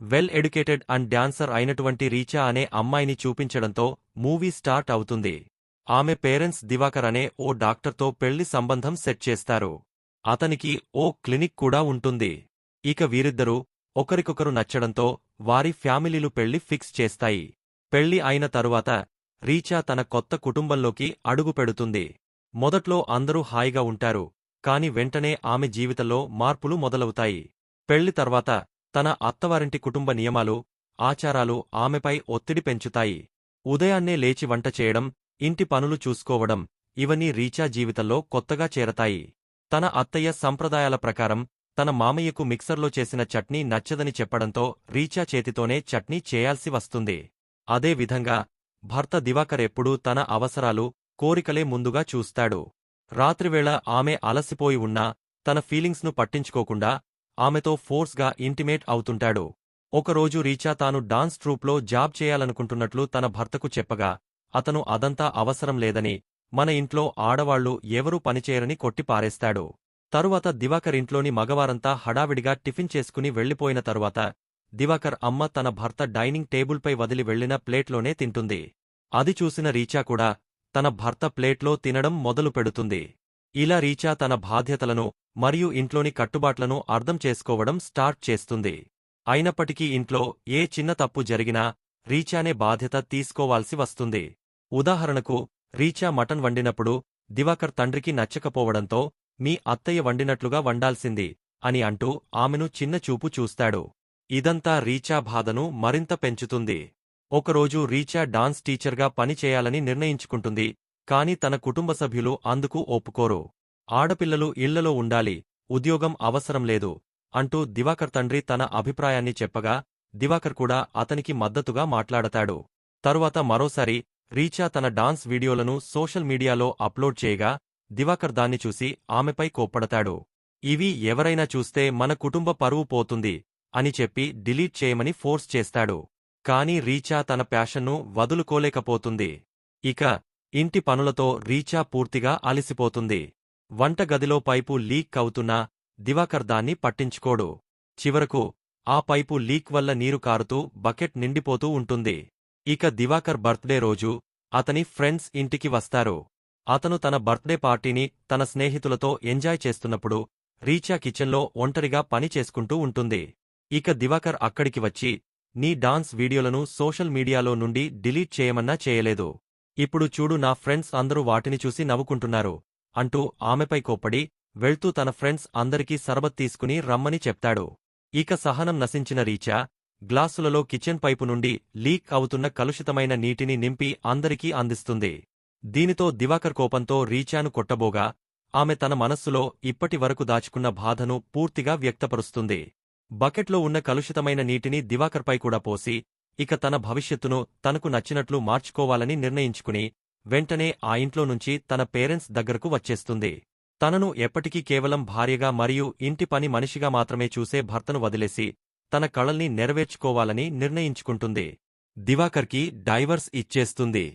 Well educated and dancer అయినటువంటి రీచా అనే అమ్మాయిని చూపించడంతో మూవీ స్టార్ట్ అవుతుంది. ఆమె పేరెంట్స్ దివాకర్ అనే ఓ డాక్టర్తో పెళ్ళి సంబంధం సెట్ చేస్తారు. అతనికి ఓ క్లినిక్ కూడా ఉంటుంది. ఇక వీరిద్దరూ ఒకరికొకరు నచ్చడంతో వారి ఫ్యామిలీలు పెళ్ళి ఫిక్స్ చేస్తాయి. పెళ్ళి అయిన తరువాత రీచా తన కొత్త కుటుంబంలోకి అడుగుపెడుతుంది మొదట్లో అందరూ హాయిగా ఉంటారు కాని వెంటనే ఆమె జీవితంలో మార్పులు మొదలవుతాయి. పెళ్ళి తర్వాత తన అత్తవారింటి కుటుంబ నియమాలు ఆచారాలు ఆమెపై ఒత్తిడి పెంచుతాయి. ఉదయాన్నే లేచి వంట చేయడం ఇంటి పనులు చూసుకోవడం ఇవన్నీ రీచా జీవితంలో కొత్తగా చేరతాయి. తన అత్తయ్య సంప్రదాయాల ప్రకారం తన మామయ్యకు మిక్సర్లో చేసిన చట్నీ నచ్చదని చెప్పడంతో రీచా చేతితోనే చట్నీ చేయాల్సి వస్తుంది. అదే విధంగా భర్త దివాకర్ ఎప్పుడూ తన అవసరాలు కోరికలే ముందుగా చూస్తాడు. రాత్రివేళ ఆమె అలసిపోయి ఉన్నా తన ఫీలింగ్స్ను పట్టించుకోకుండా ఆమెతో ఫోర్స్గా ఇంటిమేట్ అవుతుంటాడు. ఒకరోజు రీచా తాను డాన్స్ ట్రూప్లో జాబ్ చేయాలనుకుంటున్నట్లు తన భర్తకు చెప్పగా అతను అదంతా అవసరం లేదని మన ఇంట్లో ఆడవాళ్ళు ఎవరూ పనిచేయరని కొట్టిపారేస్తాడు తరువాత దివాకర్ ఇంట్లోని మగవారంతా హడావిడిగా టిఫిన్ చేసుకుని వెళ్ళిపోయిన తరువాత దివాకర్ అమ్మ తన భర్త డైనింగ్ టేబుల్పై వదిలి వెళ్ళిన ప్లేట్లోనే తింటుంది. అది చూసిన రీచా కూడా తన భర్త ప్లేట్లో తినడం మొదలు పెడుతుంది ఇలా రీచా తన బాధ్యతలను మరియు ఇంట్లోని కట్టుబాట్లను అర్థం చేసుకోవడం స్టార్ట్ చేస్తుంది. అయినప్పటికీ ఇంట్లో ఏ చిన్న తప్పు జరిగినా రీచానే బాధ్యత తీసుకోవాల్సి వస్తుంది. ఉదాహరణకు రీచా మటన్ వండినప్పుడు దివాకర్ తండ్రికి నచ్చకపోవడంతో మీ అత్తయ్య వండినట్లుగా వండాల్సింది అని అంటూ ఆమెను చిన్నచూపు చూస్తాడు. ఇదంతా రీచా బాధను మరింత పెంచుతుంది. ఒకరోజు రీచా డాన్స్ టీచర్గా పనిచేయాలని నిర్ణయించుకుంటుంది. కాని తన కుటుంబ సభ్యులు అందుకు ఒప్పుకోరు. ఆడపిల్లలు ఇళ్ళలో ఉండాలి ఉద్యోగం అవసరం లేదు అంటూ దివాకర్ తండ్రి తన అభిప్రాయాన్ని చెప్పగా దివాకర్ కూడా అతనికి మద్దతుగా మాట్లాడతాడు. తరువాత మరోసారి రీచా తన డాన్స్ వీడియోలను సోషల్ మీడియాలో అప్లోడ్ చేయగా దివాకర్ దాన్ని చూసి ఆమెపై కోప్పడతాడు. ఇవి ఎవరైనా చూస్తే మన కుటుంబ పరువు పోతుంది అని చెప్పి డిలీట్ చేయమని ఫోర్స్ చేస్తాడు. కాని రీచా తన ప్యాషన్ను వదులుకోలేకపోతుంది. ఇక ఇంటి పనులతో రీచా పూర్తిగా అలసిపోతుంది. వంటగదిలో పైపు లీక్ అవుతున్నా దివాకర్ దాన్ని పట్టించుకోడు. చివరకు ఆ పైపు లీక్ వల్ల నీరు కారుతూ బకెట్ నిండిపోతూ ఉంటుంది. ఇక దివాకర్ బర్త్డే రోజు అతని ఫ్రెండ్స్ ఇంటికి వస్తారు. అతను తన బర్త్డే పార్టీని తన స్నేహితులతో ఎంజాయ్ చేస్తున్నప్పుడు రీచా కిచెన్లో ఒంటరిగా పని చేసుకుంటూ ఉంటుంది. ఇక దివాకర్ అక్కడికి వచ్చి నీ డాన్స్ వీడియోలను సోషల్ మీడియాలో నుండి డిలీట్ చేయమన్నా చేయలేదు. ఇప్పుడు చూడు నా ఫ్రెండ్స్ అందరూ వాటిని చూసి నవ్వుకుంటున్నారు అంటూ ఆమెపై కోప్పడి వెళ్తూ తన ఫ్రెండ్స్ అందరికీ సరబత్ తీసుకుని రమ్మని చెప్తాడు. ఇక సహనం నశించిన రీచా గ్లాసులలో కిచెన్ పైపు నుండి లీక్ అవుతున్న కలుషితమైన నీటిని నింపి అందరికీ అందిస్తుంది. దీనితో దివాకర్ కోపంతో రీచాను కొట్టబోగా ఆమె తన మనస్సులో ఇప్పటి వరకు దాచుకున్న బాధను పూర్తిగా వ్యక్తపరుస్తుంది. బకెట్లో ఉన్న కలుషితమైన నీటిని దివాకర్పై కూడా పోసి ఇక తన భవిష్యత్తును తనకు నచ్చినట్లు మార్చుకోవాలని నిర్ణయించుకుని వెంటనే ఆ ఇంట్లో నుంచి తన పేరెంట్స్ దగ్గరకు వచ్చేస్తుంది. తనను ఎప్పటికీ కేవలం భార్యగా మరియు ఇంటి పని మనిషిగా మాత్రమే చూసే భర్తను వదిలేసి తన కళల్ని నెరవేర్చుకోవాలని నిర్ణయించుకుంటుంది. దివాకర్కి డైవర్స్ ఇచ్చేస్తుంది.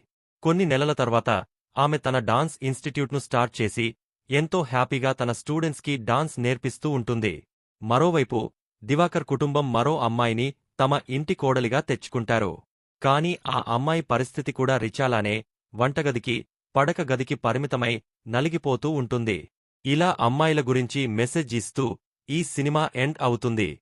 కొన్ని నెలల తర్వాత ఆమె తన డాన్స్ ఇన్స్టిట్యూట్ను స్టార్ట్ చేసి ఎంతో హ్యాపీగా తన స్టూడెంట్స్కి డాన్స్ నేర్పిస్తూ ఉంటుంది. మరోవైపు దివాకర్ కుటుంబం మరో అమ్మాయిని తమ ఇంటి కోడలిగా తెచ్చుకుంటారు. కాని ఆ అమ్మాయి పరిస్థితి కూడా రిచాలానే వంటగదికి పడక గదికి పరిమితమై నలిగిపోతూ ఉంటుంది. ఇలా అమ్మాయిల గురించి మెసేజ్ ఇస్తూ ఈ సినిమా ఎండ్ అవుతుంది.